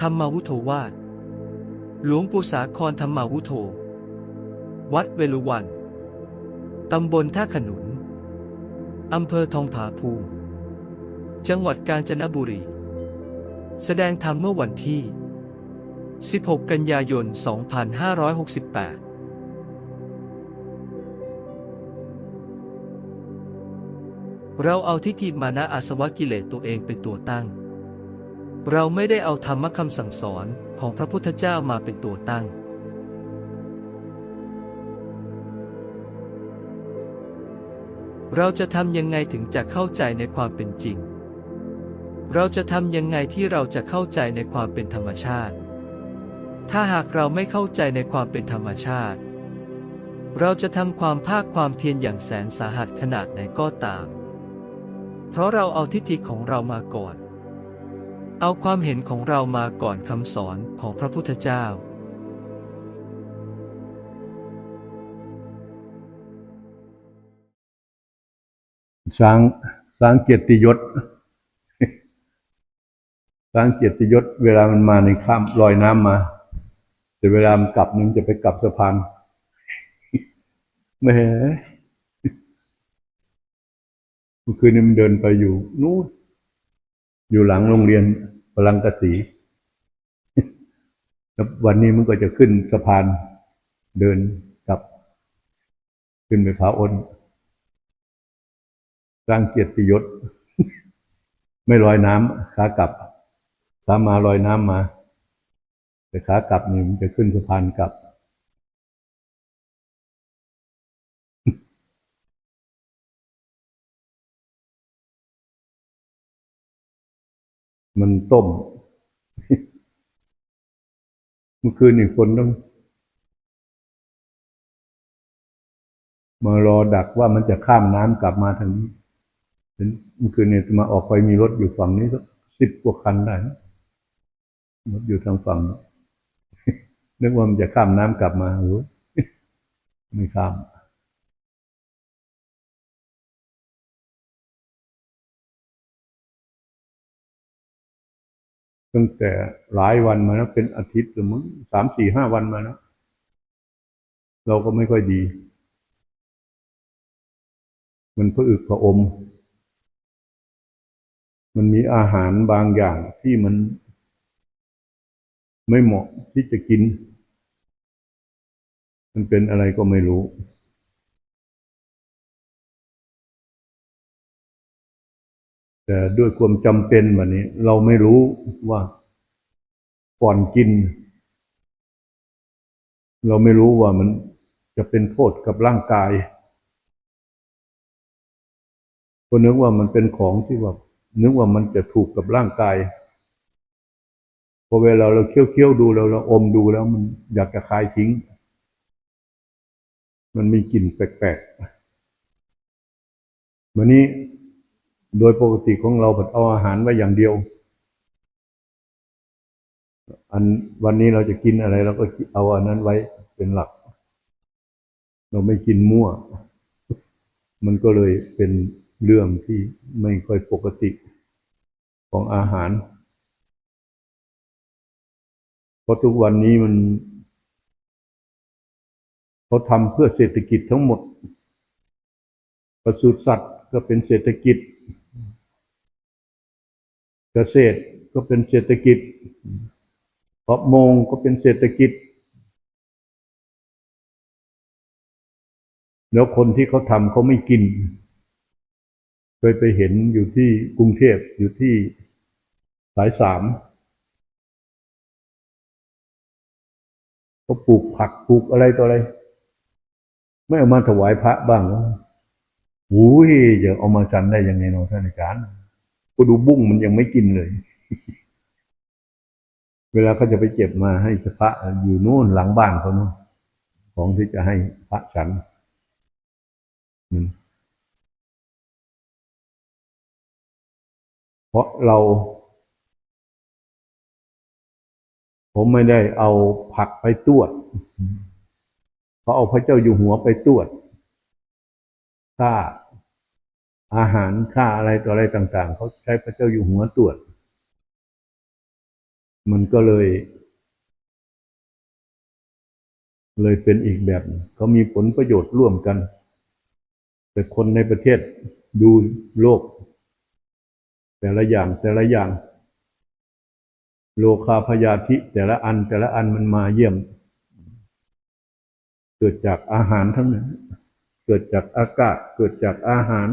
ธรรมวุโธวาดหลวงปู่สาครธรรมวุโธ วัดเวลุวัน ตำบลท่าขนุน อำเภอทองผาภูมิ จังหวัดกาญจนบุรี แสดงธรรมเมื่อวันที่ 16 กันยายน 2568เราเอาทิฏฐิมานะอาสวะกิเลสตัวเองเป็นตัวตั้ง เราไม่ได้เอาธรรมคำสั่งสอนของพระพุทธเจ้ามาเป็นตัวตั้ง เราจะทำยังไงถึงจะเข้าใจในความเป็นจริง เราจะทำยังไงที่เราจะเข้าใจในความเป็นธรรมชาติ ถ้าหากเราไม่เข้าใจในความเป็นธรรมชาติ เราจะทำความภาคความเพียรอย่างแสนสาหัสขนาดไหนก็ตาม เพราะเราเอาทิฏฐิของเรามาก่อน เอาความเห็นของเรามาก่อนคำสอนของพระพุทธเจ้า สร้างสร้างเกียรติยศ สร้างเกียรติยศ เวลามันมาในข้ามลอยน้ำมา แต่เวลามันกลับนึงจะไปกลับสะพานแหมเมื่อคืนนี้มันเดินไปอยู่นู้น อยู่หลังโรงเรียนพลังกสีแล้ววันนี้มันก็จะขึ้นสะพานเดินกลับ ขึ้นไปพาอ้นสร้างเกียรติยศ ไม่ลอยน้ำขากลับขามาลอยน้ำมา แต่ขากลับนี่มันจะขึ้นสะพานกลับ มันต้ม เมื่อคืนนี่คนต้องมารอดักว่ามันจะข้ามน้ำกลับมาทางนี้เห็นเมื่อคืนเนี่ยมาออกไปมีรถอยู่ฝั่งนี้ก็สิบกว่าคันได้รถอยู่ทางฝั่งนึกว่ามันจะข้ามน้ำกลับมาหรือไม่ข้าม ตั้งแต่หลายวันมาแล้วเป็นอาทิตย์หรือมั้งสามสี่ห้าวันมาแล้วเราก็ไม่ค่อยดี มันผะอึกผะอม มันมีอาหารบางอย่างที่มัน ไม่เหมาะที่จะกิน มันเป็นอะไรก็ไม่รู้ แต่ด้วยความจำเป็นวันนี้ เราไม่รู้ว่าก่อนกิน เราไม่รู้ว่ามันจะเป็นโทษกับร่างกายก็นึกว่ามันเป็นของที่ว่านึกว่ามันจะถูกกับร่างกายพอเวลาเราเคี้ยวเคี้ยวๆดูแล้วเราอมดูแล้วมันอยากจะคายทิ้ง มันมีกลิ่นแปลกๆวันนี้ โดยปกติของเราเอาอาหารไว้อย่างเดียว อันวันนี้เราจะกินอะไรเราก็เอาอันนั้นไว้เป็นหลัก เราไม่กินมั่ว มันก็เลยเป็นเรื่องที่ไม่ค่อยปกติของอาหาร เพราะทุกวันนี้มันเขาทำเพื่อเศรษฐกิจทั้งหมดปศุสัตว์ก็เป็นเศรษฐกิจ เกษตรก็เป็นเศรษฐกิจประมงก็เป็นเศรษฐกิจ แล้วคนที่เขาทำเขาไม่กิน เคยไปเห็นอยู่ที่กรุงเทพอยู่ที่สายสามเขาปลูกผักปลูกอะไรต่ออะไร ไม่เอามาถวายพระบ้างหูยจะเอามาจันได้ยังไงเนาะท่านอาจารย์ ก็ดูบุ้งมันยังไม่กินเลย เวลาเขาจะไปเก็บมาให้พระอยู่นู่นหลังบ้านเขานู่นของที่จะให้พระฉันเพราะเรา ผมไม่ได้เอาผักไปตรวจเขาเอาพระเจ้าอยู่หัวไปตรวจค่า อาหารค่าอะไรต่ออะไรต่างๆ เขาใช้พระเจ้าอยู่หัวตรวจ มันก็เลย เลยเป็นอีกแบบเขามีผลประโยชน์ร่วมกัน แต่คนในประเทศดูโลก แต่ละอย่างแต่ละอย่าง โลคาพยาธิ แต่ละอันแต่ละอันมันมาเยี่ยม เกิดจากอาหารทั้งนั้น เกิดจากอากาศเกิดจากอาหาร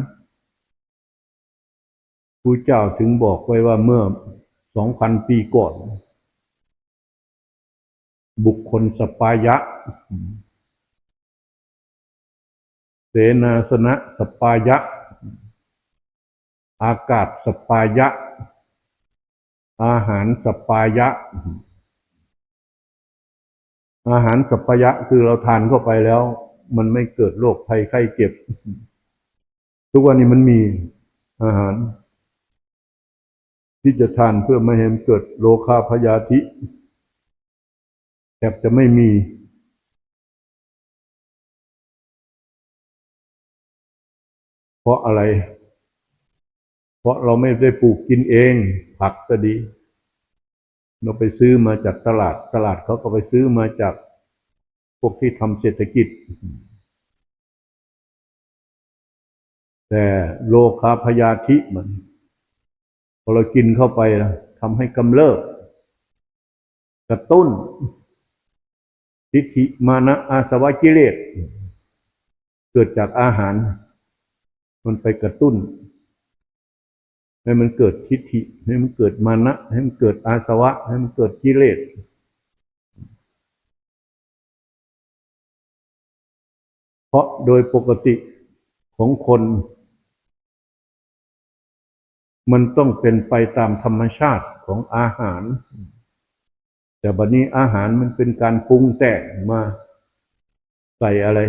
พระเจ้าถึงบอกไว้ว่าเมื่อสองพันปีก่อน บุคคลสปายะ เสนาสนะสปายะ อากาศสปายะ อาหารสปายะ อาหารสปายะคือเราทานเข้าไปแล้ว มันไม่เกิดโรคภัยไข้เจ็บ ทุกวันนี้มันมีอาหาร ที่จะทานเพื่อไม่ให้เกิดโรคาพยาธิแทบจะไม่มีเพราะอะไร เพราะเราไม่ได้ปลูกกินเอง ผักก็ดี เราไปซื้อมาจากตลาด ตลาดเขาก็ไปซื้อมาจากพวกที่ทำเศรษฐกิจ แต่โลคาพยาธิมัน พอเรากินเข้าไปนะทำให้กำเริบกระตุ้น ทิฏฐิมานะอาสวะกิเลสเกิดจากอาหาร มันไปกระตุ้น ให้มันเกิดทิฏฐิ ให้มันเกิดมานะ ให้มันเกิดอาสวะ ให้มันเกิดกิเลสเพราะโดยปกติของคน มันต้องเป็นไปตามธรรมชาติของอาหาร แต่บัดนี้อาหารมันเป็นการปรุงแต่งมา ใส่อะไร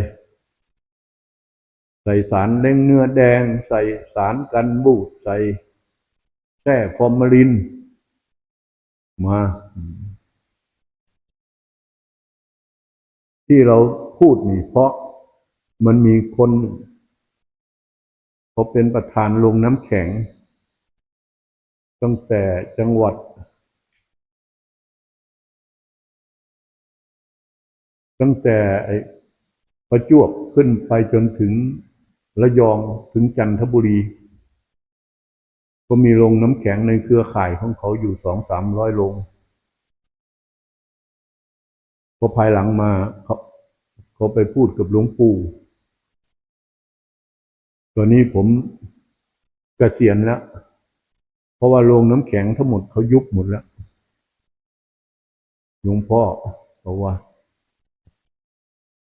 ใส่สารเล้งเนื้อแดง ใส่สารกันบูดใส่แช่ฟอร์มาลิน มา ที่เราพูดนี่เพราะมันมีคนเขาเป็นประธานลงน้ำแข็ง ตั้งแต่จังหวัด ตั้งแต่ประจวบขึ้นไปจนถึงระยองถึงจันทบุรี ก็มีโรงน้ำแข็งในเครือข่ายของเขาอยู่สองสามร้อยโรงพอภายหลังมาเขาเขาไปพูดกับหลวงปู่ตอนนี้ผมเกษียณแล้ว ราะว่าโรงน้ำแข็งทั้งหมดเขายุบหมดแล้วหลวงพ่อบอกว่า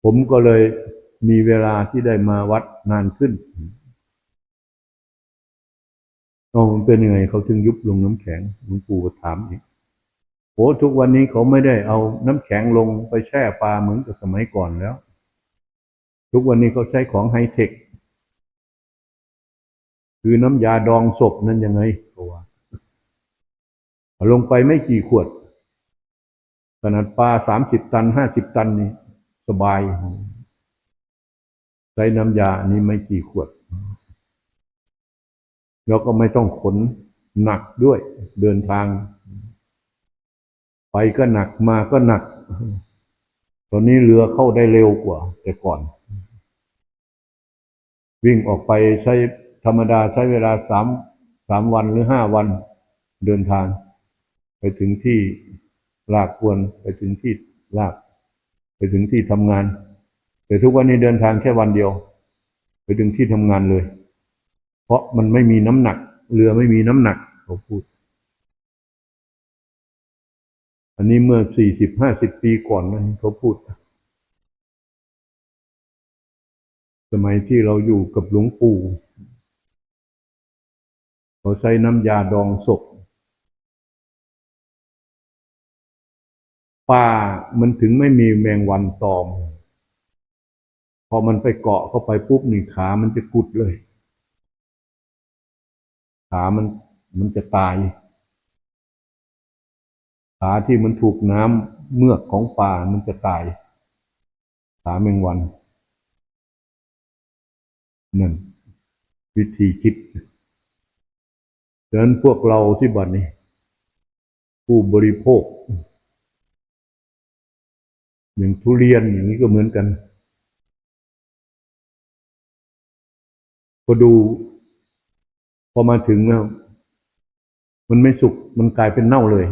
ผมก็เลยมีเวลาที่ได้มาวัดนานขึ้นอ๋อมันเป็นยังไงเขาถึงยุบลงน้ำแข็งหลวงปู่ถามอีกโอ้ทุกวันนี้เขาไม่ได้เอาน้ำแข็งลงไปแช่ปลาเหมือนกับสมัยก่อนแล้ว ทุกวันนี้เขาใช้ของไฮเทค คือน้ำยาดองศพนั่นยังไงเขาว่า ลงไปไม่กี่ขวด ขนาดปลาสามสิบตันห้าสิบตันนี่สบาย ใช้น้ำยาอันนี้ไม่กี่ขวด แล้วก็ไม่ต้องขนหนักด้วย เดินทาง ไปก็หนักมาก็หนัก ตอนนี้เรือเข้าได้เร็วกว่า แต่ก่อน วิ่งออกไปใช้ธรรมดาใช้เวลาสามสามวันหรือห้าวันเดินทาง ถึงที่ลากควรไปถึงที่ลาก ไปถึงที่ทำงาน แต่ทุกวันนี้เดินทางแค่วันเดียว ไปถึงที่ทำงานเลย เพราะมันไม่มีน้ำหนัก เรือไม่มีน้ำหนักเขาพูด อันนี้เมื่อสี่สิบห้าสิบปีก่อนนะเขาพูด สมัยที่เราอยู่กับหลวงปู่เขาใช้น้ำยาดองศพ ป่ามันถึงไม่มีแมงวันตอม พอมันไปเกาะเข้าไปปุ๊บนี่ขามันจะกุดเลย ขามันมันจะตาย ขาที่มันถูกน้ำเมือกของป่ามันจะตาย ขาแมงวันนั่นวิธีคิดดังนั้นพวกเราที่บัดนี้ ผู้บริโภค อย่างทุเรียนอย่างนี้ก็เหมือนกันพอดู พอมาถึงแล้ว มันไม่สุกมันกลายเป็นเน่าเลย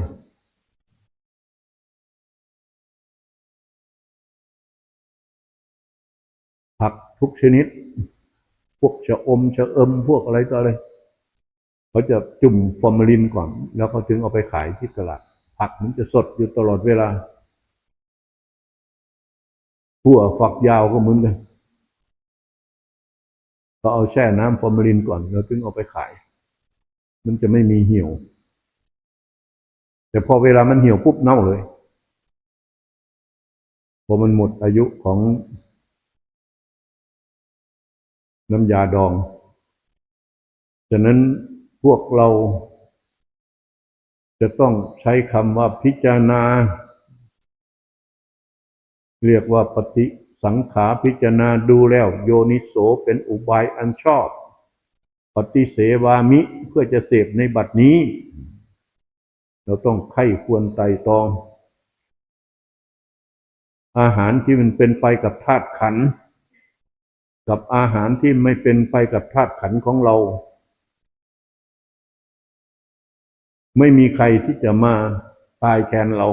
ผักทุกชนิด พวกชะอมชะเอิมพวกอะไรต่ออะไรเขาจะจุ่มฟอร์มาลินก่อน แล้วเขาถึงเอาไปขายที่ตลาดผักมันจะสดอยู่ตลอดเวลา ถั่วฝักยาวก็เหมือนกันเขาเอาแช่น้ำฟอร์มาลินก่อนแล้วถึงเอาไปขาย มันจะไม่มีเหี่ยว แต่พอเวลามันเหี่ยวปุ๊บเน่าเลยพอมันหมดอายุของน้ำยาดอง ฉะนั้นพวกเราจะต้องใช้คำว่าพิจารณา เรียกว่าปฏิสังขาพิจารณาดูแล้ว โยนิโสเป็นอุบายอันชอบ ปฏิเสวามิเพื่อจะเสพในบัดนี้ เราต้องไข้ควรไต่ตอง อาหารที่มันเป็นไปกับธาตุขัน กับอาหารที่ไม่เป็นไปกับธาตุขันของเรา ไม่มีใครที่จะมาตายแทนเรา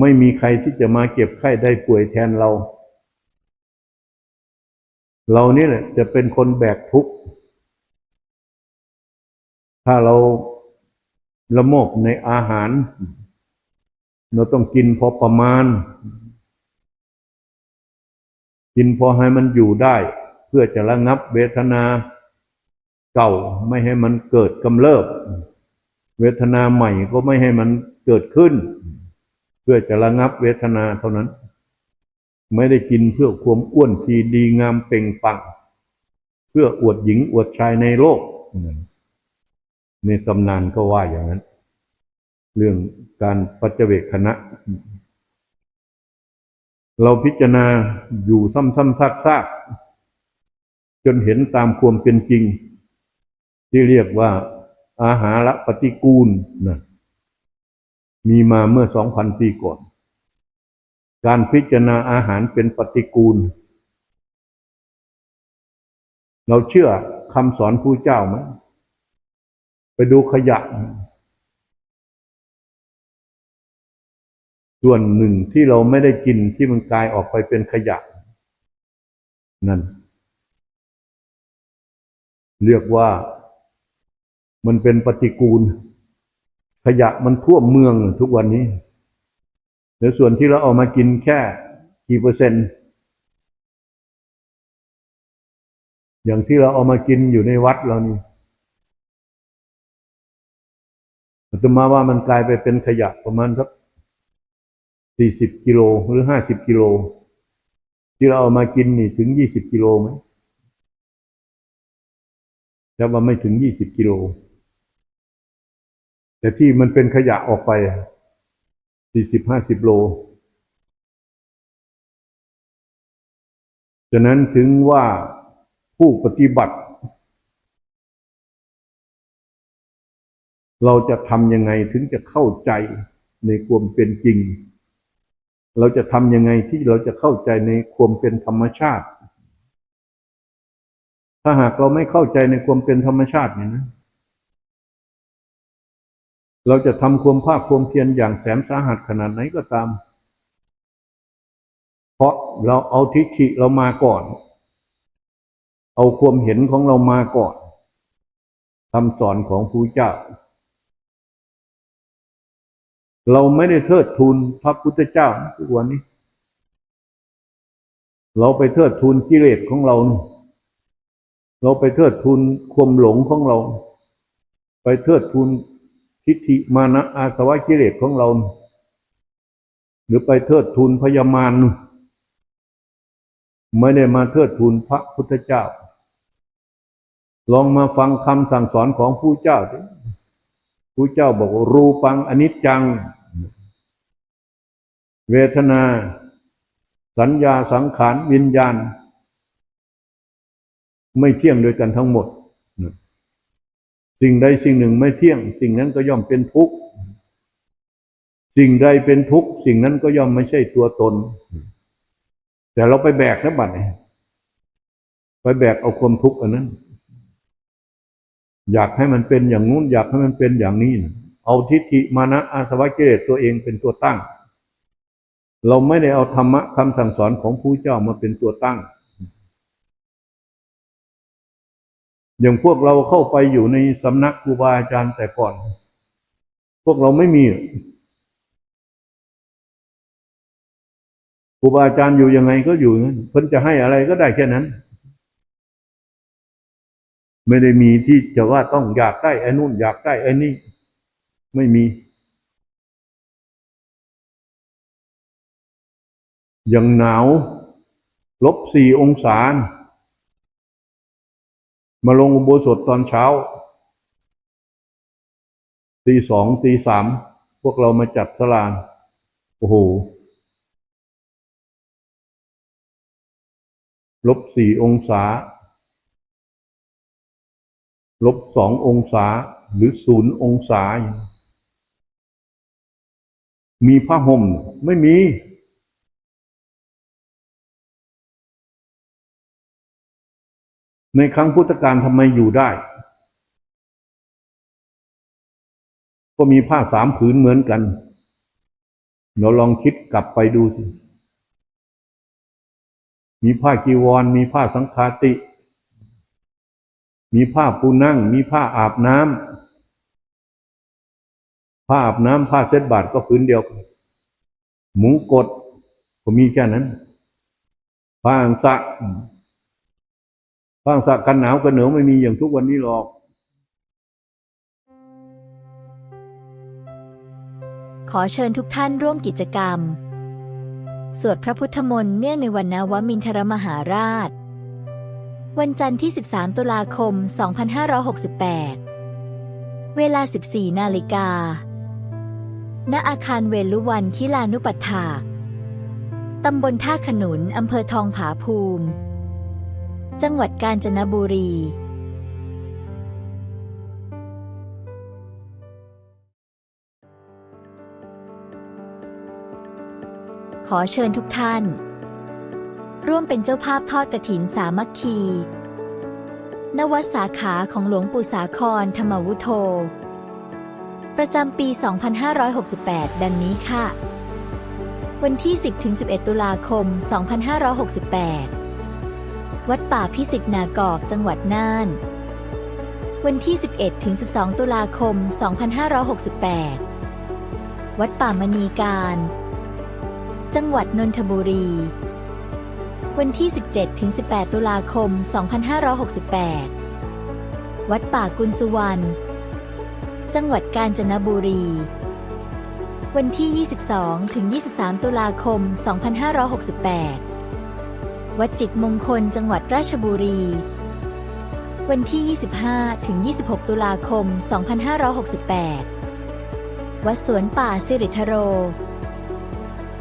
ไม่มีใครที่จะมาเก็บไข้ได้ป่วยแทนเรา เรานี่แหละจะเป็นคนแบกทุกข์ ถ้าเราละโมบในอาหาร เราต้องกินพอประมาณ กินพอให้มันอยู่ได้ เพื่อจะระงับเวทนาเก่าไม่ให้มันเกิดกำเริบ เวทนาใหม่ก็ไม่ให้มันเกิดขึ้น เพื่อจะระงับเวทนาเท่านั้น ไม่ได้กินเพื่อความอ้วนทีดีงามเป่งปัง เพื่ออวดหญิงอวดชายในโลกในตำนานก็ว่าอย่างนั้น เรื่องการปัจเจกคณะ เราพิจารณาอยู่ซ้ำๆซากๆจนเห็นตามความเป็นจริง ที่เรียกว่าอาหารปฏิกูลนะ มีมาเมื่อสองพันปีก่อน การพิจารณาอาหารเป็นปฏิกูล เราเชื่อคำสอนผู้เจ้าไหมไปดูขยะ ส่วนหนึ่งที่เราไม่ได้กินที่มันกลายออกไปเป็นขยะ นั่น เรียกว่ามันเป็นปฏิกูล ขยะมันท่วมเมืองทุกวันนี้ในส่วนที่เราเอามากินแค่กี่เปอร์เซ็นต์ อย่างที่เราเอามากินอยู่ในวัดเรานี่อาตมาว่ามันกลายไปเป็นขยะประมาณสักสี่สิบกิโลหรือห้าสิบกิโล ที่เราเอามากินนี่ถึงยี่สิบกิโลไหมจะว่าไม่ถึงยี่สิบกิโล แต่ที่มันเป็นขยะออกไปสี่สิบห้าสิบโล ฉะนั้นถึงว่าผู้ปฏิบัติ เราจะทำยังไงถึงจะเข้าใจในความเป็นจริง เราจะทำยังไงที่เราจะเข้าใจในความเป็นธรรมชาติ ถ้าหากเราไม่เข้าใจในความเป็นธรรมชาติเนี่ยนะ เราจะทำความภาคความเพียรอย่างแสนสาหัสขนาดไหนก็ตาม เพราะเราเอาทิฏฐิเรามาก่อน เอาความเห็นของเรามาก่อนคำสอนของครูเจ้า เราไม่ได้เทิดทูนพระพุทธเจ้าทุกวันนี้ เราไปเทิดทูนกิเลสของเรา เราไปเทิดทูนความหลงของเรา ไปเทิดทูน ทิฏฐิมานะอาสวะกิเลสของเรา หรือไปเทิดทูนพยามารไม่ได้มาเทิดทูนพระพุทธเจ้า ลองมาฟังคำสั่งสอนของผู้เจ้าดิผู้เจ้าบอกว่ารูปังอนิจจัง เวทนา สัญญาสังขารวิญญาณ ไม่เที่ยงด้วยกันทั้งหมด สิ่งใดสิ่งหนึ่งไม่เที่ยง สิ่งนั้นก็ย่อมเป็นทุกข์สิ่งใดเป็นทุกข์สิ่งนั้นก็ย่อมไม่ใช่ตัวตน แต่เราไปแบกนะบัดนี้ไปแบกเอาความทุกข์อันนั้น อยากให้มันเป็นอย่างนู้น อยากให้มันเป็นอย่างนี้นะเอาทิฏฐิมานะอาสวะกิเลสตัวเองเป็นตัวตั้ง เราไม่ได้เอาธรรมะคำสั่งสอนของผู้เจ้ามาเป็นตัวตั้ง อย่างพวกเราเข้าไปอยู่ในสำนักครูบาอาจารย์แต่ก่อน พวกเราไม่มีครูบาอาจารย์อยู่ยังไงก็อยู่งนั้นเพิ่นจะให้อะไรก็ได้แค่นั้น ไม่ได้มีที่จะว่าต้องอยากได้ไอ้นู่นอยากได้ไอ้นี่ไม่มี อย่างหนาวลบสี่องศา มาลงอุโบสถตอนเช้าตีสองตีสามพวกเรามาจัดสลาน โอ้โหลบสี่องศา ลบสององศาหรือศูนย์องศา มีผ้าห่มไม่มี ในครั้งพุทธกาลทำไมอยู่ได้ ก็มีผ้าสามผืนเหมือนกัน เราลองคิดกลับไปดูสิมีผ้ากีวร มีผ้าสังฆาติ มีผ้าปูนั่ง มีผ้าอาบน้ำผ้าอาบน้ำผ้าเช็ดบาทก็ผืนเดียวกันหมุงกดก็มีแค่นั้น ผ้าอังสะ ผ้างสะกันหนาวกันเหนียวไม่มีอย่างทุกวันนี้หรอก ขอเชิญทุกท่านร่วมกิจกรรม สวดพระพุทธมนต์เนื่องในวันนวมินทรมหาราช วันจันทร์ที่ 13 ตุลาคม 2568 เวลา 14 นาฬิกา ณ อาคารเวลุวันคิลานุปัฏฐากตำบลท่าขนุน อำเภอทองผาภูมิ จังหวัดกาญจนบุรี ขอเชิญทุกท่าน ร่วมเป็นเจ้าภาพทอดกฐินสามัคคี นวัดสาขาของหลวงปู่สาครธรรมวุโธ ประจำปี 2568 ดังนี้ค่ะ วันที่ 10-11 ตุลาคม 2568 วัดป่าพิสิทธิ์นากอกจังหวัดน่าน วันที่ 11-12 ตุลาคม 2568 วัดป่ามณีการ จังหวัดนนทบุรี วันที่ 17-18 ตุลาคม 2568 วัดป่ากุลสุวรรณ จังหวัดกาญจนบุรี วันที่ 22-23 ตุลาคม 2568 วัดจิตมงคลจังหวัดราชบุรี วันที่ 25-26 ตุลาคม 2568 วัดสวนป่าสิริทโร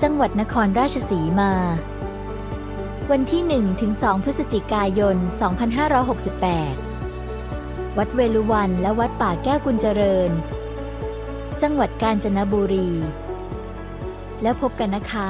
จังหวัดนครราชสีมา วันที่1-2พฤศจิกายน 2568 วัดเวลุวันและวัดป่าแก้วกุญเจริญ จังหวัดกาญจนบุรี แล้วพบกันนะคะ